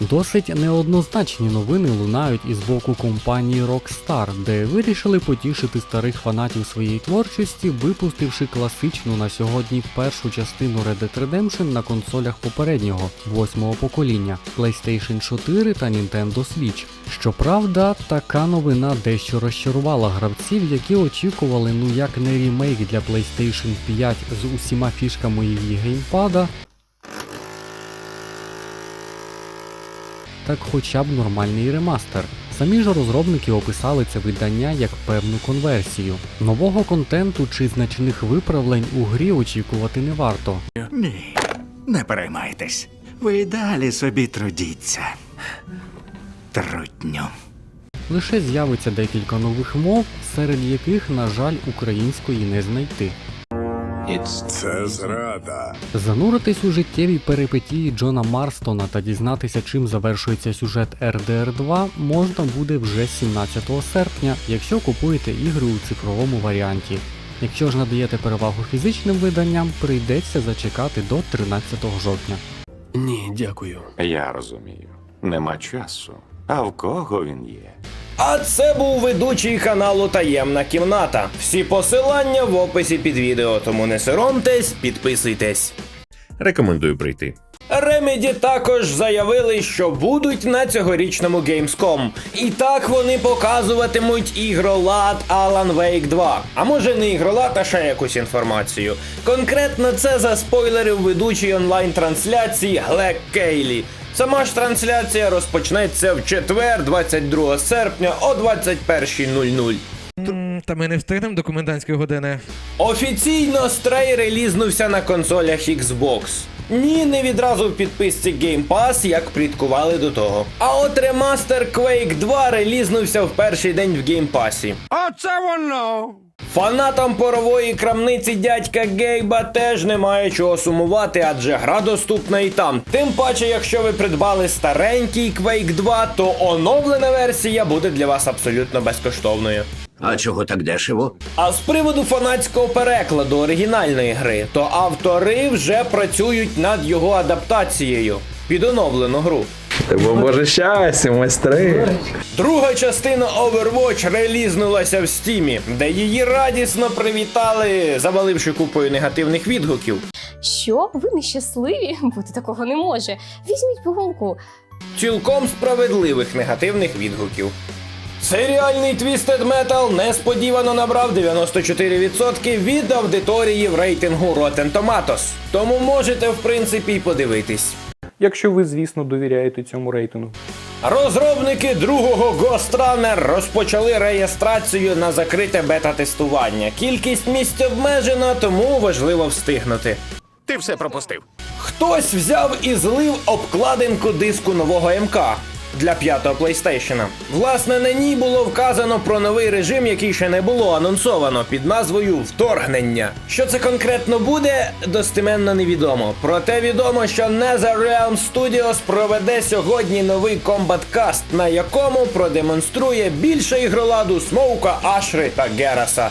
Досить неоднозначні новини лунають із боку компанії Rockstar, де вирішили потішити старих фанатів своєї творчості, випустивши класичну на сьогодні першу частину Red Dead Redemption на консолях попереднього восьмого покоління PlayStation 4 та Nintendo Switch. Щоправда, така новина дещо розчарувала гравців, які очікували ну як не ремейк для PlayStation 5 з усіма фішками її геймпада, так хоча б нормальний ремастер. Самі ж розробники описали це видання як певну конверсію. Нового контенту чи значних виправлень у грі очікувати не варто. Ні, не переймайтесь. Ви далі собі трудіться. Трутню. Лише з'явиться декілька нових мов, серед яких, на жаль, української не знайти. Це зрада. Зануритись у життєві перипетії Джона Марстона та дізнатися, чим завершується сюжет RDR 2 можна буде вже 17 серпня, якщо купуєте ігри у цифровому варіанті. Якщо ж надаєте перевагу фізичним виданням, прийдеться зачекати до 13 жовтня. Ні, дякую. Я розумію. Нема часу. А в кого він є? А це був ведучий каналу Таємна кімната. Всі посилання в описі під відео, тому не соромтесь, підписуйтесь. Рекомендую прийти. Remedy також заявили, що будуть на цьогорічному Gamescom. І так вони показуватимуть ігролад Alan Wake 2. А може не ігролад, а ще якусь інформацію. Конкретно це заспойлерив ведучий онлайн-трансляції Глек Кейлі. Сама ж трансляція розпочнеться в четвер, 22 серпня о 21.00. Та ми не встигнемо до комендантської години. Офіційно стрей релізнувся на консолях Xbox. Ні, не відразу в підписці Game Pass, як пліткували до того. А от ремастер Quake 2 релізнувся в перший день в Game Pass. Оце воно! Фанатам порової крамниці дядька Гейба теж немає чого сумувати, адже гра доступна і там. Тим паче, якщо ви придбали старенький Quake 2, то оновлена версія буде для вас абсолютно безкоштовною. А чого так дешево? А з приводу фанатського перекладу оригінальної гри, то автори вже працюють над його адаптацією під оновлену гру. Бо боже щастя, майстри. Друга частина Overwatch релізнулася в стімі, де її радісно привітали, заваливши купою негативних відгуків. Що? Ви нещасливі? Бути такого не може. Візьміть пігулку. Цілком справедливих негативних відгуків. Серіальний Twisted Metal несподівано набрав 94% від аудиторії в рейтингу Rotten Tomatoes. Тому можете, в принципі, й подивитись. Якщо ви, звісно, довіряєте цьому рейтингу. Розробники другого Ghost Runner розпочали реєстрацію на закрите бета-тестування. Кількість місць обмежена, тому важливо встигнути. Ти все пропустив. Хтось взяв і злив обкладинку диску нового МК для п'ятого PlayStation. Власне, на ній було вказано про новий режим, який ще не було анонсовано під назвою Вторгнення. Що це конкретно буде, достеменно невідомо. Проте відомо, що NetherRealm Studios проведе сьогодні новий комбат-каст, на якому продемонструє більше ігроладу Смоука, Ашри та Гераса.